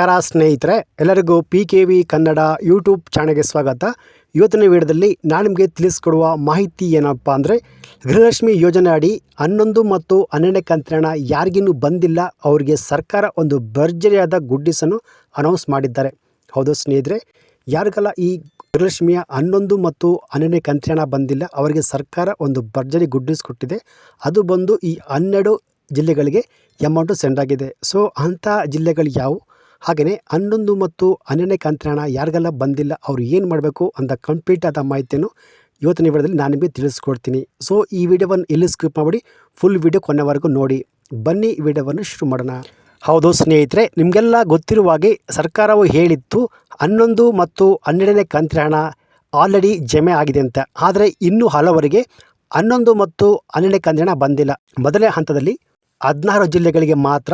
ನಮಸ್ಕಾರ, ಸ್ನೇಹಿತರೆ. ಎಲ್ಲರಿಗೂ P K V Kannada YouTube ಚಾನಲ್ಗೆ ಸ್ವಾಗತ. ಇವತ್ತಿನ ವಿಡಿಯೋದಲ್ಲಿ ನಾನು ನಿಮಗೆ ತಿಳಿಸ್ಕೊಡುವ ಮಾಹಿತಿ ಏನಪ್ಪ ಅಂದರೆ, ಗೃಹಲಕ್ಷ್ಮಿ ಯೋಜನೆ ಅಡಿ ಹನ್ನೊಂದು ಮತ್ತು ಹನ್ನೆರಡನೇ ಕಂತಿನ ಯಾರಿಗಿನ್ನೂ ಬಂದಿಲ್ಲ. ಅವರಿಗೆ ಸರ್ಕಾರ ಒಂದು ಭರ್ಜರಿಯಾದ ಗುಡ್ಡಿಸನ್ನು ಅನೌನ್ಸ್ ಮಾಡಿದ್ದಾರೆ. ಹೌದು ಸ್ನೇಹಿತರೆ, ಯಾರಿಗೆಲ್ಲ ಈ ಗೃಹಲಕ್ಷ್ಮಿಯ ಹನ್ನೊಂದು ಮತ್ತು ಹನ್ನೆರಡನೇ ಕಂತಿನ ಬಂದಿಲ್ಲ, ಅವರಿಗೆ ಸರ್ಕಾರ ಒಂದು ಭರ್ಜರಿ ಗುಡ್ಡಿಸ್ ಕೊಟ್ಟಿದೆ ಅದು ಬಂದು ಈ ಹನ್ನೆರಡು ಜಿಲ್ಲೆಗಳಿಗೆ ಎಮೌಂಟು ಸೆಂಡ್ ಆಗಿದೆ. ಸೊ ಅಂಥ ಜಿಲ್ಲೆಗಳು ಯಾವುವು? ಹಾಗೆಯೇ ಹನ್ನೊಂದು ಮತ್ತು ಹನ್ನೆರಡನೇ ಕಂತಿನ ಹಣ ಯಾರಿಗೆಲ್ಲ ಬಂದಿಲ್ಲ, ಅವರು ಏನು ಮಾಡಬೇಕು ಅಂತ ಕಂಪ್ಲೀಟ್ ಆದ ಮಾಹಿತಿಯನ್ನು ಇವತ್ತಿನ ವಿಡಿಯೋದಲ್ಲಿ ನಾನು ನಿಮಗೆ ತಿಳಿಸ್ಕೊಡ್ತೀನಿ. ಸೊ ಈ ವಿಡಿಯೋವನ್ನು ಎಲ್ಲಿ ಸ್ಕಿಪ್ ಮಾಡಿ ಫುಲ್ ವಿಡಿಯೋ ಕೊನೆವರೆಗೂ ನೋಡಿ. ಬನ್ನಿ ವಿಡಿಯೋವನ್ನು ಶುರು ಮಾಡೋಣ. ಹೌದು ಸ್ನೇಹಿತರೆ, ನಿಮಗೆಲ್ಲ ಗೊತ್ತಿರುವ ಹಾಗೆ ಸರ್ಕಾರವು ಹೇಳಿತ್ತು, ಹನ್ನೊಂದು ಮತ್ತು ಹನ್ನೆರಡನೇ ಕಂತಿನ ಹಣ ಆಲ್ರೆಡಿ ಜಮೆ ಆಗಿದೆ ಅಂತ. ಆದರೆ ಇನ್ನೂ ಹಲವರಿಗೆ ಹನ್ನೊಂದು ಮತ್ತು ಹನ್ನೆರಡನೇ ಕಂತಿನ ಬಂದಿಲ್ಲ. ಮೊದಲನೇ ಹಂತದಲ್ಲಿ ಹದಿನಾರು ಜಿಲ್ಲೆಗಳಿಗೆ ಮಾತ್ರ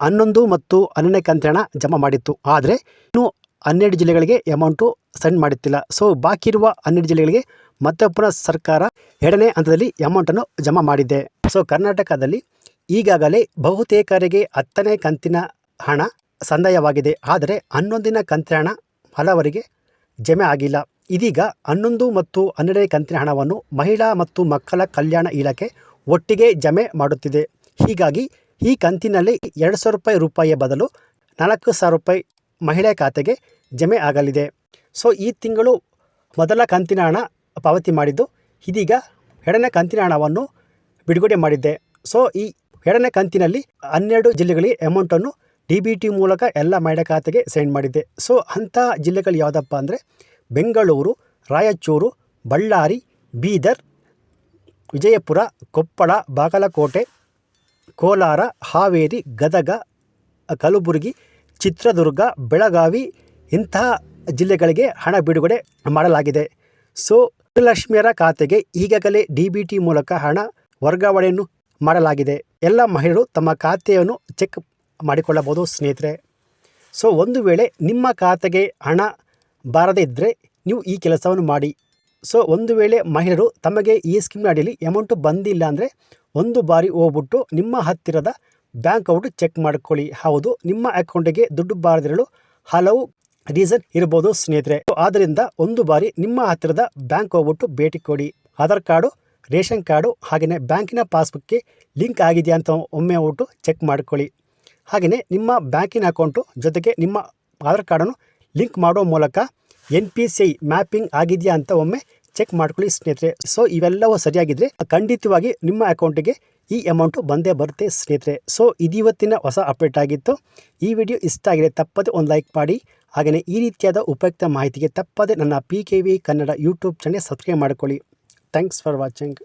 ಹನ್ನೊಂದು ಮತ್ತು ಹನ್ನೆರಡನೇ ಕಂತಿನ ಹಣ ಜಮಾ ಮಾಡಿತ್ತು. ಆದರೆ ಇನ್ನೂ ಹನ್ನೆರಡು ಜಿಲ್ಲೆಗಳಿಗೆ ಅಮೌಂಟು ಸೆಂಡ್ ಮಾಡುತ್ತಿಲ್ಲ. ಸೊ ಬಾಕಿ ಇರುವ ಹನ್ನೆರಡು ಜಿಲ್ಲೆಗಳಿಗೆ ಮತ್ತೆ ಪುನಃ ಸರ್ಕಾರ ಎರಡನೇ ಹಂತದಲ್ಲಿ ಅಮೌಂಟನ್ನು ಜಮಾ ಮಾಡಿದೆ. ಸೊ ಕರ್ನಾಟಕದಲ್ಲಿ ಈಗಾಗಲೇ ಬಹುತೇಕರಿಗೆ ಹತ್ತನೇ ಕಂತಿನ ಹಣ ಸಂದಾಯವಾಗಿದೆ. ಆದರೆ ಹನ್ನೊಂದಿನ ಕಂತಿನ ಹಣ ಹಲವರಿಗೆ ಜಮೆ ಆಗಿಲ್ಲ. ಇದೀಗ ಹನ್ನೊಂದು ಮತ್ತು ಹನ್ನೆರಡನೇ ಕಂತಿನ ಹಣವನ್ನು ಮಹಿಳಾ ಮತ್ತು ಮಕ್ಕಳ ಕಲ್ಯಾಣ ಇಲಾಖೆ ಒಟ್ಟಿಗೆ ಜಮೆ ಮಾಡುತ್ತಿದೆ. ಹೀಗಾಗಿ ಈ ಕಂತಿನಲ್ಲಿ ಎರಡು ಸಾವಿರ ರೂಪಾಯಿ ರೂಪಾಯಿಯ ಬದಲು ನಾಲ್ಕು ಸಾವಿರ ರೂಪಾಯಿ ಮಹಿಳೆ ಖಾತೆಗೆ ಜಮೆ ಆಗಲಿದೆ. ಸೊ, ಈ ತಿಂಗಳು ಮೊದಲ ಕಂತಿನ ಹಣ ಪಾವತಿ ಮಾಡಿದ್ದು ಇದೀಗ ಎರಡನೇ ಕಂತಿನ ಹಣವನ್ನು ಬಿಡುಗಡೆ ಮಾಡಿದ್ದೆ. ಸೊ, ಈ ಎರಡನೇ ಕಂತಿನಲ್ಲಿ ಹನ್ನೆರಡು ಜಿಲ್ಲೆಗಳಿಗೆ ಅಮೌಂಟನ್ನು ಡಿ ಬಿ ಟಿ ಮೂಲಕ ಎಲ್ಲ ಮಹಿಳೆ ಖಾತೆಗೆ ಸೆಂಡ್ ಮಾಡಿದ್ದೆ. ಸೊ, ಅಂಥ ಜಿಲ್ಲೆಗಳು ಯಾವುದಪ್ಪ ಅಂದರೆ ಬೆಂಗಳೂರು, ರಾಯಚೂರು, ಬಳ್ಳಾರಿ, ಬೀದರ್, ವಿಜಯಪುರ, ಕೊಪ್ಪಳ, ಬಾಗಲಕೋಟೆ ಕೋಲಾರ, ಹಾವೇರಿ, ಗದಗ, ಕಲಬುರಗಿ, ಚಿತ್ರದುರ್ಗ, ಬೆಳಗಾವಿ ಇಂತಹ ಜಿಲ್ಲೆಗಳಿಗೆ ಹಣ ಬಿಡುಗಡೆ ಮಾಡಲಾಗಿದೆ. ಸೊ, ಲಕ್ಷ್ಮಿಯರ ಖಾತೆಗೆ ಈಗಾಗಲೇ ಡಿ ಬಿ ಟಿ ಮೂಲಕ ಹಣ ವರ್ಗಾವಣೆಯನ್ನು ಮಾಡಲಾಗಿದೆ. ಎಲ್ಲ ಮಹಿಳೆಯರು ತಮ್ಮ ಖಾತೆಯನ್ನು ಚೆಕ್ ಮಾಡಿಕೊಳ್ಳಬಹುದು ಸ್ನೇಹಿತರೆ. ಸೊ, ಒಂದು ವೇಳೆ ನಿಮ್ಮ ಖಾತೆಗೆ ಹಣ ಬಾರದೇ ಇದ್ದರೆ ನೀವು ಈ ಕೆಲಸವನ್ನು ಮಾಡಿ. ಸೊ, ಒಂದು ವೇಳೆ ಮಹಿಳೆಯರು ತಮಗೆ ಈ ಸ್ಕೀಮ್ನ ಅಡಿಯಲ್ಲಿ ಅಮೌಂಟು ಬಂದಿಲ್ಲ ಅಂದರೆ ಒಂದು ಬಾರಿ ಹೋಗ್ಬಿಟ್ಟು ನಿಮ್ಮ ಹತ್ತಿರದ ಬ್ಯಾಂಕ್ ಅಕೌಂಟ್ ಚೆಕ್ ಮಾಡ್ಕೊಳ್ಳಿ. ಹೌದು, ನಿಮ್ಮ ಅಕೌಂಟಿಗೆ ದುಡ್ಡು ಬಾರದಿರಲು ಹಲವು ರೀಸನ್ ಇರ್ಬೋದು ಸ್ನೇಹಿತರೆ. ಆದ್ದರಿಂದ ಒಂದು ಬಾರಿ ನಿಮ್ಮ ಹತ್ತಿರದ ಬ್ಯಾಂಕ್ ಹೋಗ್ಬಿಟ್ಟು ಭೇಟಿ ಕೊಡಿ. ಆಧಾರ್ ಕಾರ್ಡು ರೇಷನ್ ಕಾರ್ಡು ಹಾಗೆಯೇ ಬ್ಯಾಂಕಿನ ಪಾಸ್ಬುಕ್ಗೆ ಲಿಂಕ್ ಆಗಿದೆಯಾ ಅಂತ ಒಮ್ಮೆ ಹೋಗ್ಬಿಟ್ಟು ಚೆಕ್ ಮಾಡ್ಕೊಳ್ಳಿ. ಹಾಗೆಯೇ ನಿಮ್ಮ ಬ್ಯಾಂಕಿನ ಅಕೌಂಟು ಜೊತೆಗೆ ನಿಮ್ಮ ಆಧಾರ್ ಕಾರ್ಡನ್ನು ಲಿಂಕ್ ಮಾಡೋ ಮೂಲಕ ಎನ್ ಪಿ ಸಿ ಮ್ಯಾಪಿಂಗ್ ಆಗಿದೆಯಾ ಅಂತ ಒಮ್ಮೆ ಚೆಕ್ ಮಾಡ್ಕೊಳ್ಳಿ ಸ್ನೇಹಿತರೆ. ಸೊ ಇವೆಲ್ಲವೂ ಸರಿಯಾಗಿದ್ದರೆ ಖಂಡಿತವಾಗಿ ನಿಮ್ಮ ಅಕೌಂಟಿಗೆ ಈ ಅಮೌಂಟು ಬಂದೇ ಬರುತ್ತೆ ಸ್ನೇಹಿತರೆ. ಸೊ ಇದಿವತ್ತಿನ ಹೊಸ ಅಪ್ಡೇಟ್ ಆಗಿತ್ತು. ಈ ವಿಡಿಯೋ ಇಷ್ಟ ಆಗಿದೆ ತಪ್ಪದೆ ಒಂದು ಲೈಕ್ ಮಾಡಿ. ಹಾಗೆಯೇ ಈ ರೀತಿಯಾದ ಉಪಯುಕ್ತ ಮಾಹಿತಿಗೆ ತಪ್ಪದೆ ನನ್ನ P Kannada YouTube channel subscribe ಮಾಡ್ಕೊಳ್ಳಿ. Thanks for watching